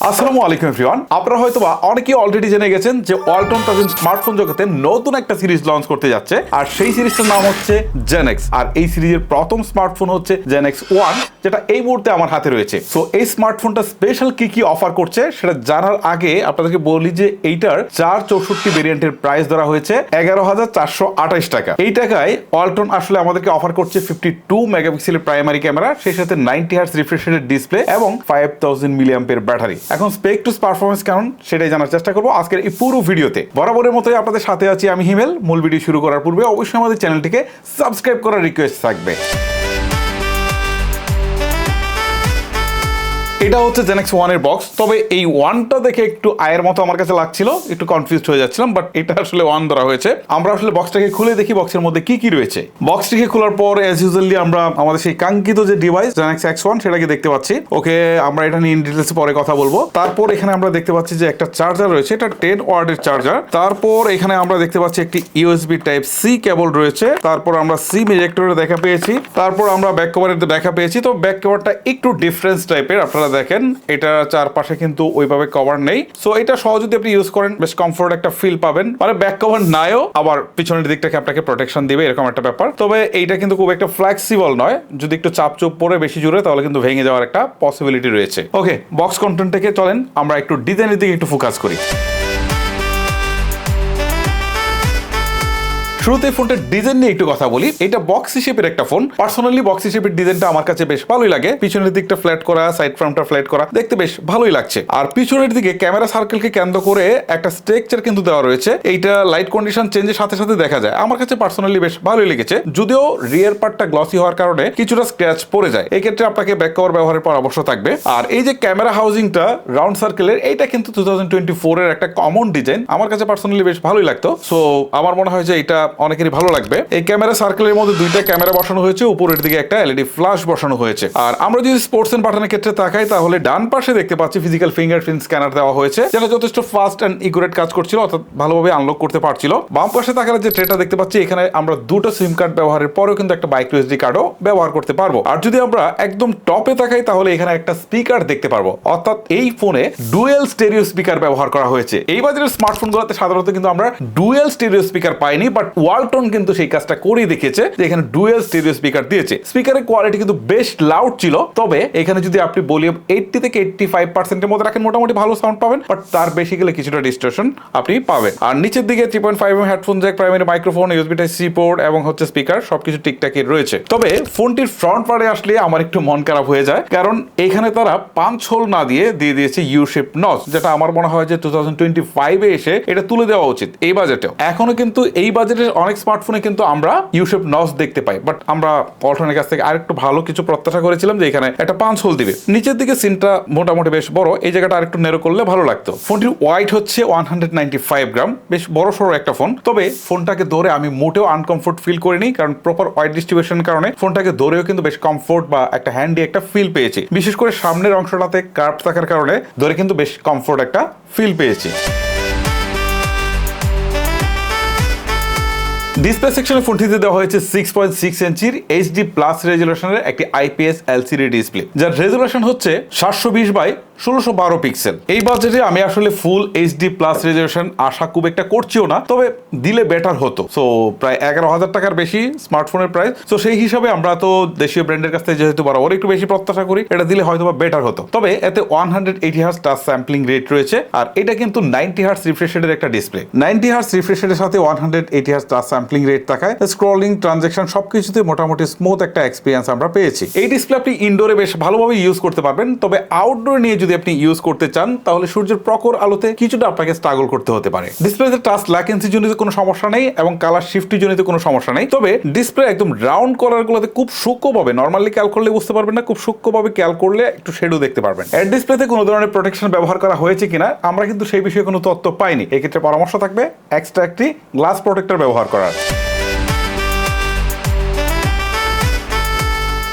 আসসালামু আলাইকুম এভরিওয়ান। আপনারা হয়তো বা অনেকেই অলরেডি জেনে গেছেন যে ওয়ালটন তাদের স্মার্টফোন জগতে নতুন একটা সিরিজ লঞ্চ করতে যাচ্ছে, আর সেই সিরিজটার নাম হচ্ছে জেনেক্স আর এই সিরিজের প্রথম স্মার্টফোন হচ্ছে জেনেক্স ওয়ান যেটা এই মুহূর্তে আমার হাতে রয়েছে। সো এই স্মার্টফোনটা স্পেশাল কি কি অফার করছে, সেটা জানার আগে আপনাদেরকে বলি যে এইটার চার চৌষট্টি ভেরিয়েন্টের প্রাইস ধরা হয়েছে এগারো হাজার চারশো আঠাইশ টাকা। এই টাকায় ওয়ালটন আসলে আমাদেরকে অফার করছে ফিফটি টু মেগাপিক্সেলের প্রাইমারি ক্যামেরা সেই সাথে নাইনটি হার্স রিফ্রেশের ডিসপ্লে এবং ফাইভ থাউজেন্ড মিলিয়াম্পের ব্যাটারি এখন স্পেক টু পারফরমেন্স কেমন? সেটাই জানার চেষ্টা করব। আজকের এই পুরো ভিডিওতে বরাবরের মতোই আপনাদের সাথে আছি আমি হিমেল। মূল ভিডিও শুরু করার পূর্বে অবশ্যই আমাদের চ্যানেলটিকে সাবস্ক্রাইব করার রিকোয়েস্ট থাকবে। এটা হচ্ছে জেনেক্স ওয়ানের বক্স তবে এই ওয়ানটা দেখে একটু আয়ের মতো আমার কাছে লাগছিল, একটু কনফিউজড হয়ে যাচ্ছিলাম বাট এটা আসলে ওয়ান ধরা হয়েছে। আমরা আসলে বক্সটাকে খুলে দেখি বক্সের মধ্যে কি কি রয়েছে। বক্সটিকে খোলার পর এজ ইউজুয়ালি আমরা আমাদের সেই কাঙ্ক্ষিত যে ডিভাইস জেনেক্স এক্স ওয়ান সেটাকে দেখতে পাচ্ছি। ওকে, আমরা এটা নিয়ে ইন ডিটেলস পরে কথা বলব। তারপর এখানে আমরা দেখতে পাচ্ছি যে একটা চার্জার রয়েছে, এটা টেন ওয়ার্ডের চার্জার তারপর এখানে আমরা দেখতে পাচ্ছি একটি ইউএসবি টাইপ সি কেবল রয়েছে। তারপর আমরা সিম ইজেক্টরের দেখা পেয়েছি। তারপর আমরা ব্যাক কভারের দেখা পেয়েছি। তো ব্যাক কভারটা একটু ডিফারেন্স টাইপের আপনারা দেখেন, এটা চারপাশে কিন্তু ওইভাবে কভার নেই। সো এটা সহজ যদি আপনি ইউজ করেন, বেশ কমফোর্ট একটা ফিল পাবেন। মানে ব্যাক কভার নাইও, আবার পিছনের দিকটাকে আপনাকে প্রোটেকশন দিবে, এরকম একটা ব্যাপার। তবে এইটা কিন্তু খুব একটা ফ্লেক্সিবল নয়। যদি একটু চাপ চুপ পরে বেশি জুড়ে তাহলে কিন্তু ভেঙে যাওয়ার একটা পসিবিলিটি রয়েছে। ওকে বক্স কন্টেন্ট থেকে চলেন, আমরা একটু ডিজাইনের দিকে একটু ফোকাস করি। শুরুতে ফোনটার ডিজাইন নিয়ে একটু কথা বলি। এটা বক্স শেপের একটা ফোন পার্সোনালি বক্স শেপের ডিজাইনটা আমার কাছে বেশ ভালোই লাগে। পিছনের দিকটা ফ্ল্যাট করা সাইড ফ্রন্টটা ফ্ল্যাট করা, দেখতে বেশ ভালোই লাগছে। আর পিছনের দিকে ক্যামেরা সার্কেলকে কেন্দ্র করে একটা স্ট্রাকচার কিন্তু দেওয়া রয়েছে। এইটা লাইট কন্ডিশন চেঞ্জের সাথে সাথে দেখা যায়। আমার কাছে পার্সোনালি বেশ ভালোই লেগেছে। যদিও রিয়ার পার্টটা গ্লসি হওয়ার কারণে কিছুটা স্ক্র্যাচ পড়ে যায়। এই ক্ষেত্রে আপনাকে ব্যাক কভার ব্যবহারের পরামর্শ থাকবে। আর এই যে ক্যামেরা হাউজিংটা রাউন্ড সার্কেলের এইটা কিন্তু টু থাউজেন্ড টোয়েন্টি ফোর এর একটা কমন ডিজাইন আমার কাছে পার্সোনালি বেশ ভালোই লাগতো। সো আমার মনে হয় যে এটা অনেকেরই ভালো লাগবে। এই ক্যামেরা সার্কেলের মধ্যে দুইটা ক্যামেরা বসানো হয়েছে, উপরের দিকে একটা এলইডি ফ্ল্যাশ বসানো হয়েছে। আর আমরা যদি স্পোর্টস এন্ড বাটনের ক্ষেত্রে তাকাই, তাহলে ডান পাশে দেখতে পাচ্ছি ফিজিক্যাল ফিঙ্গারপ্রিন্ট স্ক্যানার দেওয়া হয়েছে, যেটা যথেষ্ট ফাস্ট অ্যান্ড ইকুরেট কাজ করছিল, অর্থাৎ ভালোভাবে আনলক করতে পারছিল। বাম পাশে তাকালে যে ট্রেটা দেখতে পাচ্ছি, এখানে আমরা দুটো সিম কার্ড ব্যবহারের পরেও কিন্তু একটা বাইক ইউএসডি কার্ডও ব্যবহার করতে পারব। আর যদি আমরা একদম টপে তাকাই, তাহলে এখানে একটা স্পিকার দেখতে পারব। অর্থাৎ এই ফোনে ডুয়েল স্টেরিও স্পিকার ব্যবহার করা হয়েছে। এই বাজারের স্মার্টফোনগুলোতে সাধারণত কিন্তু আমরা ডুয়েল স্টেরিও স্পিকার পাইনি বাট ওয়ালটন কিন্তু সেই কাজটা করেই দেখেছে যে এখানে ডুয়েল স্টেরিও স্পিকার দিয়েছে। স্পিকারের কোয়ালিটি কিন্তু বেশ লাউড ছিল। তবে এখানে যদি আপনি ভলিউম এইটটি থেকে এইটটি ফাইভ পার্সেন্টের মধ্যে রাখেন, মোটামুটি ভালো সাউন্ড পাবেন বাট তার বেশি গেলে কিছুটা ডিস্ট্রেশন আপনি পাবেন। আর নিচের দিকে three point five headphone jack primary microphone USB type C port এবং হচ্ছে স্পিকার সবকিছু ঠিকঠাকই রয়েছে। তবে ফোনটির ফ্রন্ট পার্টে আসলে আমার একটু মন খারাপ হয়ে যায়, কারণ এখানে তারা পাঁচ হোল না দিয়ে দিয়ে দিয়েছে ইউ শেপ নচ যেটা আমার মনে হয় যে টু থাউজেন্ড টোয়েন্টি ফাইভে এসে এটা তুলে দেওয়া উচিত এই বাজেটেও এখনও কিন্তু এই বাজেটের অনেক স্মার্টফোনে কিন্তু আমরা ইউশেপ নস দেখতে পাই বাট আমরা পল্টনের কাছ থেকে আরেকটু ভালো কিছু প্রত্যাশা করেছিলাম যে এখানে একটা পাঁচ হোল দিবে। নিচের দিকে সিনটা মোটামুটি বেশ বড়, এই জায়গাটা আরেকটু নেরো করলে ভালো লাগতো। ফোনটির ওয়াইট হচ্ছে one hundred ninety five gram বেশ বড় সড়ো একটা ফোন তবে ফোনটাকে ধরে আমি মোটেও আনকমফোর্ট ফিল করিনি, কারণ প্রপার ওয়াইট ডিস্ট্রিবিউশনের কারণে ফোনটাকে ধরেও কিন্তু বেশ কমফোর্ট বা একটা হ্যান্ডি একটা ফিল পেয়েছি। বিশেষ করে সামনের অংশটাতে কার্ভ থাকার কারণে ধরে কিন্তু বেশ কমফোর্ট একটা ফিল পেয়েছি। ডিসপ্লে সেকশনে ফোনটিতে দেওয়া হয়েছে সিক্স পয়েন্ট সিক্স ইঞ্চির এইচডি প্লাস রেজুলেশনের একটি আইপিএস এলসিডি ডিসপ্লে যার রেজুলেশন হচ্ছে সাতশো বিশ বাই ষোলোশো বারো পিক্সেল এই বাজেটে আমি আসলে ফুল এইচডি প্লাস রেজুলেশন আশা খুব একটা করছিও না, তবে দিলে বেটার হতো। সো প্রায় এগারো হাজার টাকার বেশি স্মার্টফোনের প্রাইস তো সেই হিসাবে আমরা তো দেশীয় ব্র্যান্ডের কাছ থেকে যেহেতু বরাবর একটু বেশি প্রত্যাশা করি, এটা দিলে হয়তো বা বেটার হতো। তবে এতে one hundred eighty hertz touch sampling rate রয়েছে, আর এটা কিন্তু নাইনটি হার্স রিফ্রেশের একটা ডিসপ্লে নাইনটি হার্স রিফ্রেশের সাথে one hundred eighty hertz touch sampling rate থাকায় স্ক্রলিং ট্রানজেকশন সবকিছুতে মোটামুটি স্মুথ একটা এক্সপিরিয়েন্স আমরা পেয়েছি। এই ডিসপ্লে আপনি ইনডোরে বেশ ভালোভাবে ইউজ করতে পারবেন, তবে আউটডোর নিয়ে যদি আপনি ইউজ করতে চান, তাহলে সূর্যের প্রখর আলোতে কিছুটা আপনাকে স্ট্রাগল করতে হতে পারে। ডিসপ্লেতে টাচ ল্যাকেন্সি জনিত কোনো সমস্যা নেই এবং কালার শিফটি জনিত কোনো সমস্যা নেই। তবে ডিসপ্লে একদম রাউন্ড কলার গুলোতে খুব সূক্ষ্মভাবে নর্মালি ক্যাল করলে বুঝতে পারবেন না, খুব সূক্ষ্মভাবে ক্যাল করলে একটু শেডো দেখতে পারবেন। এর ডিসপ্লেতে কোনো ধরনের প্রোটেকশন ব্যবহার করা হয়েছে কিনা, আমরা কিন্তু সেই বিষয়ে কোনো তথ্য পাইনি। এক্ষেত্রে পরামর্শ থাকবে এক্সট্রা একটি গ্লাস প্রোটেক্টর ব্যবহার করার।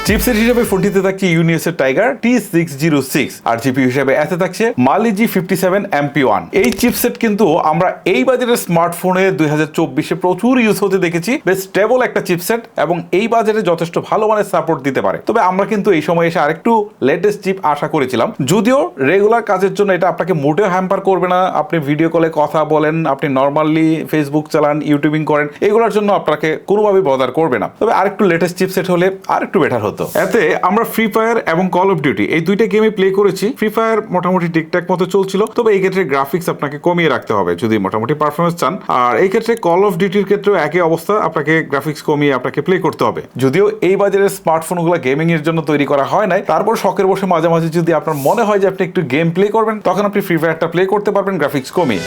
চিপসেট হিসেবে ফোনটিতে থাকছে ইউনিএস এর tiger T six zero six আর জিপি হিসেবে এতে থাকছে Mali G fifty seven MP one এই চিপসেট কিন্তু আমরা এই বাজারের স্মার্টফোনে দুই হাজার চব্বিশে প্রচুর ইউজ হতে দেখেছি, বেশ স্টেবল একটা চিপসেট এবং এই বাজারে যথেষ্ট ভালো মানের সাপোর্ট দিতে পারে। তবে আমরা কিন্তু এই সময় এসে আরেকটু লেটেস্ট চিপ আশা করেছিলাম। যদিও রেগুলার কাজের জন্য এটা আপনাকে মোটেও হ্যাম্পার করবে না। আপনি ভিডিও কলে কথা বলেন, আপনি নর্মালি ফেসবুক চালান ইউটিউবিং করেন, এগুলোর জন্য আপনাকে কোনোভাবে বদার করবে না। তবে আরেকটু লেটেস্ট চিপসেট হলে আরেকটু বেটার হতো। এতে আমরা ফ্রি ফায়ার এবং কল অফ ডিউটি এই দুইটা গেমে প্লে করেছি। ফ্রি ফায়ার মোটামুটি ঠিকঠাক মতো চলছিল, তবে এই ক্ষেত্রে গ্রাফিক্স আপনাকে কমিয়ে রাখতে হবে যদি মোটামুটি পারফরমেন্স চান। আর এই ক্ষেত্রে কল অফ ডিউটির ক্ষেত্রেও একই অবস্থা, আপনাকে গ্রাফিক্স কমিয়ে আপনাকে প্লে করতে হবে। যদিও এই বাজারের স্মার্টফোনগুলো গেমিং এর জন্য তৈরি করা হয় নাই, তারপর শখের বসে মাঝে মাঝে যদি আপনার মনে হয় যে আপনি একটু গেম প্লে করবেন, তখন আপনি ফ্রি ফায়ারটা প্লে করতে পারবেন গ্রাফিক্স কমিয়ে।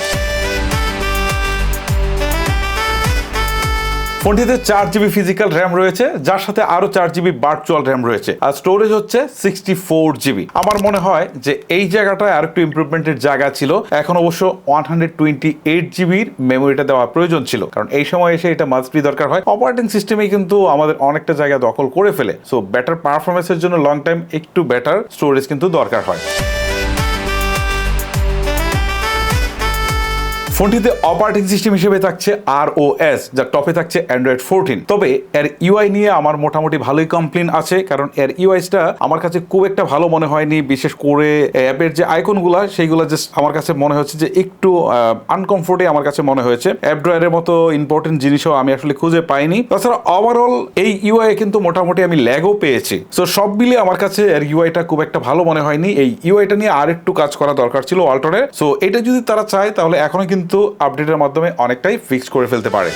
ফোনটিতে চার জিবি ফিজিক্যাল র্যাম রয়েছে, যার সাথে আরও চার জিবি ভার্চুয়াল র্যাম রয়েছে। আর স্টোরেজ হচ্ছে সিক্সটি ফোর জিবি। আমার মনে হয় যে এই জায়গাটায় আর একটু ইমপ্রুভমেন্টের জায়গা ছিল। এখন অবশ্য ওয়ান হান্ড্রেড টোয়েন্টি এইট জিবির মেমোরিটা দেওয়া প্রয়োজন ছিল। কারণ এই সময় এসে এটা মাস্ট দরকার হয়। অপারেটিং সিস্টেমে কিন্তু আমাদের অনেকটা জায়গা দখল করে ফেলে। সো বেটার পারফরমেন্সের জন্য লং টাইম একটু বেটার স্টোরেজ কিন্তু দরকার হয়। ফোনটিতে অপারেটিং সিস্টেম হিসেবে থাকছে আর ও এস যার টপে থাকছে অ্যান্ড্রয়েড ফোরটিন তবে এর ইউআই নিয়ে আমার মোটামুটি ভালোই কমপ্লেন আছে, কারণ এর ইউআইসটা আমার কাছে খুব একটা ভালো মনে হয়নি, বিশেষ করে অ্যাপের যে আইকনগুলো সেইগুলো জাস্ট আমার কাছে মনে হচ্ছে যে একটু আনকমফোর্টে আমার কাছে মনে হয়েছে। অ্যাপ ড্রয়ারের মতো ইম্পর্টেন্ট জিনিসও আমি আসলে খুঁজে পাইনি। তাছাড়া ওভারঅল এই ইউআই কিন্তু মোটামুটি আমি ল্যাগও পেয়েছি। সো সব মিলে আমার কাছে এর ইউআইটা খুব একটা ভালো মনে হয়নি। এই ইউআইটা নিয়ে আর একটু কাজ করা দরকার ছিল অল্টনের সো এটা যদি তারা চায়, তাহলে এখনও কিন্তু আপডেটের মাধ্যমে অনেকটাই ফিক্স করে ফেলতে পারে।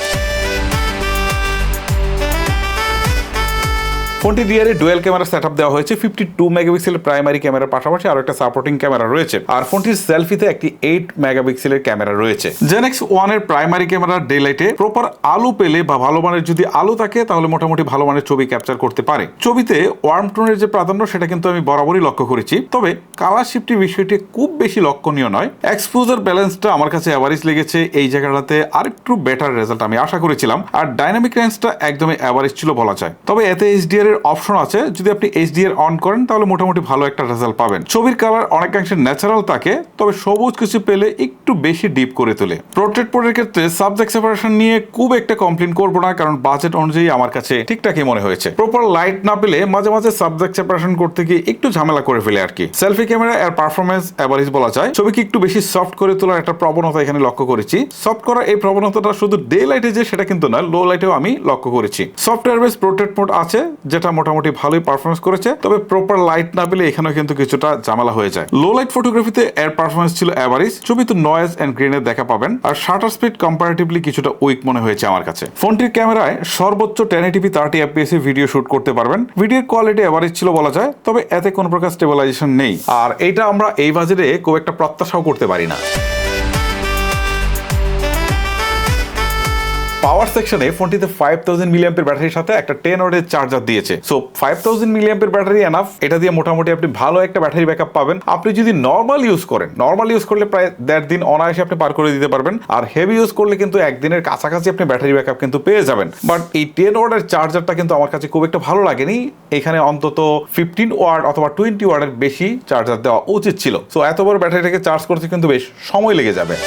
ফোনটি ডিয়ারে ডুয়েল ক্যামেরা সেট দেওয়া হয়েছে ফিফটি টু মেগাপিক্সেলের প্রাইমারি ক্যামেরার পাশাপাশি আরও একটা সাপোর্টিং ক্যামেরা রয়েছে। আর ফোনটির সেলফিতে একটি এইট মেগাপিক্সেলের ক্যামেরা রয়েছে। জেনেক্স ওয়ানের প্রাইমারি ক্যামেরা ডে লাইটে প্রপার আলো পেলে বা ভালো মানের যদি আলো থাকে, তাহলে মোটামুটি ভালো মানের ছবি ক্যাপচার করতে পারে। ছবিতে ওয়ার্ম টোনের যে প্রাধান্য, সেটা কিন্তু আমি বরাবরই লক্ষ্য করেছি। তবে কালার শিফটি বিষয়টি খুব বেশি লক্ষণীয় নয়। এক্সপোজার ব্যালেন্সটা আমার কাছে অ্যাভারেজ লেগেছে। এই জায়গাটাতে আরেকটু বেটার রেজাল্ট আমি আশা করেছিলাম। আর ডাইনামিক রেঞ্জটা একদমই অ্যাভারেজ ছিল বলা যায়। তবে এতে এইচডিআর এর অপশন আছে। যদি আপনি এইচডিআর অন করেন, তাহলে মোটামুটি ভালো একটা রেজাল্ট পাবেন। ছবির কালার অনেকাংশে ন্যাচারাল থাকে, তবে সবুজ কিছু পেলে একটু বেশি ডিপ করে তোলে। পোর্ট্রেট পোর্টের ক্ষেত্রে সাবজেক্ট সেপারেশন নিয়ে খুব একটা কমপ্লেন করব না, কারণ বাজেট অনুযায়ী আমার কাছে ঠিকঠাকই মনে হয়েছে। প্রপার লাইট না পেলে মাঝে মাঝে সাবজেক্ট সেপারেশন করতে গিয়ে একটু ঝামেলা করে ফেলে আর কি। সেলফি ক্যামেরা এর পারফরমেন্স অ্যাভারেজ বলা যায়। ছবিকে একটু বেশি সফট করে তোলার একটা প্রবণতা এখানে লক্ষ্য করেছি। সফট করা এই প্রবণতাটা শুধু ডে লাইটে যে সেটা কিন্তু নয় লো লাইটেও আমি লক্ষ্য করেছি। সফটওয়্যার বেস পোর্ট্রেট মোড আছে, যেটা মোটামুটি ভালোই পারফরমেন্স করেছে, তবে প্রপার লাইট না পেলে এখানেও কিন্তু কিছুটা ঝামেলা হয়ে যায়। লো লাইট ফটোগ্রাফিতে এর পারফরমেন্স ছিল অ্যাভারেজ ছবিতে নয়েজ এন্ড গ্রেনের দেখা পাবেন। আর শাটার স্পিড কম্পারেটিভলি কিছুটা উইক মনে হয়েছে আমার কাছে। ফোনটির ক্যামেরায় সর্বোচ্চ ten eighty p thirty FPS video shoot করতে পারবেন। ভিডিওর কোয়ালিটি অ্যাভারেজ ছিল বলা যায়, তবে এতে কোনো প্রকার স্টেবিলাইজেশন নেই। আর এটা আমরা এই বাজেটে খুব একটা প্রত্যাশাও করতে পারি না। পাওয়ার সেকশনে ফোনটিতে ফাইভ থাউজেন্ড মিলিয়াম্পের ব্যাটারির সাথে একটা টেন ওয়াটের চার্জার দিয়েছে। সো ফাইভ থাউজেন্ড মিলিয়াম্পের ব্যাটারি এনাফ এটা দিয়ে মোটামুটি আপনি ভালো একটা ব্যাটারি ব্যাকআপ পাবেন। আপনি যদি নর্মাল ইউজ করেন নর্মাল ইউজ করলে প্রায় দেড় দিন অনায়াসে আপনি পার করে দিতে পারবেন। আর হেভি ইউজ করলে কিন্তু একদিনের কাছাকাছি আপনি ব্যাটারি ব্যাকআপ কিন্তু পেয়ে যাবেন। বাট এই টেন ওয়ার্ডের চার্জারটা কিন্তু আমার কাছে খুব একটা ভালো লাগেনি। এখানে অন্তত ফিফটিন ওয়ার্ড অথবা টোয়েন্টি ওয়ার্ডের বেশি চার্জার দেওয়া উচিত ছিল। সো এত বড় ব্যাটারিটাকে চার্জ করতে কিন্তু বেশ সময় লেগে যাবে।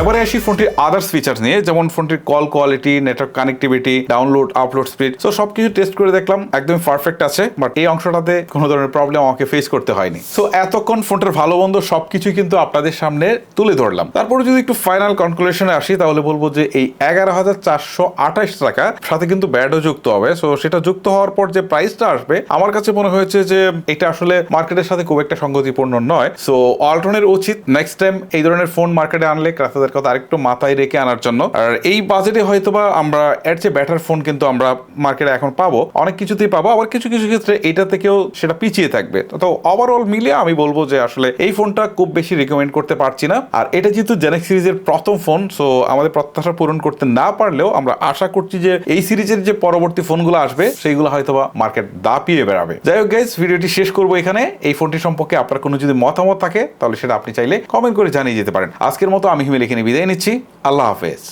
এবারে আসি ফোনটির আদার্স ফিচার নিয়ে, যেমন ফোনটির call quality network connectivity download upload speed so সবকিছু টেস্ট করে দেখলাম একদম পারফেক্ট আছে বাট এই অংশটাতে কোনো ধরনের প্রবলেম আমাকে ফেস করতে হয়নি। সো এতক্ষণ ফোনটার ভালো মন্দ সবকিছুই কিন্তু আপনাদের সামনে তুলে ধরলাম। তারপরে যদি একটু ফাইনাল কনক্লুশনে আসি, তাহলে বলব যে এই এগারো হাজার চারশো আঠাশ টাকা সাথে কিন্তু ব্যাডও যুক্ত হবে। সো সেটা যুক্ত হওয়ার পর যে প্রাইসটা আসবে, আমার কাছে মনে হয়েছে যে এটা আসলে মার্কেটের সাথে খুব একটা সঙ্গতিপূর্ণ নয়। সো অল্টনের উচিত নেক্সট টাইম এই ধরনের ফোন মার্কেটে আনলে, ক্রেতাদের কথা আরেকটু মাথায় রেখে আনার জন্য। আর এই বাজেটে হয়তোবা আমরা, এর চেয়ে ব্যাটার ফোন কিন্তু আমরা মার্কেটে এখন পাবো। অনেক কিছুতেই পাবো, আবার কিছু কিছু ক্ষেত্রে এটা থেকেও সেটা পিছিয়ে থাকবে। তো ওভারঅল মিলিয়ে আমি বলব যে আসলে এই ফোনটা খুব বেশি রিকমেন্ড করতে পারছি না। আর এটা যেহেতু জেনেক্স সিরিজের প্রথম ফোন সো আমাদের প্রত্যাশা পূরণ করতে না পারলেও আমরা আশা করছি যে এই সিরিজের যে পরবর্তী ফোনগুলো আসবে, সেইগুলো হয়তোবা মার্কেট দাপিয়ে বেড়াবে। যাই হোক গাইজ ভিডিওটি শেষ করব এখানে। এই ফোনটি সম্পর্কে আপনার কোনো যদি মতামত থাকে, তাহলে সেটা আপনি চাইলে কমেন্ট করে জানিয়ে যেতে পারেন। আজকের মতো আমি হিমেল এখানে বিদায় নিচ্ছি। আল্লাহ হাফেজ।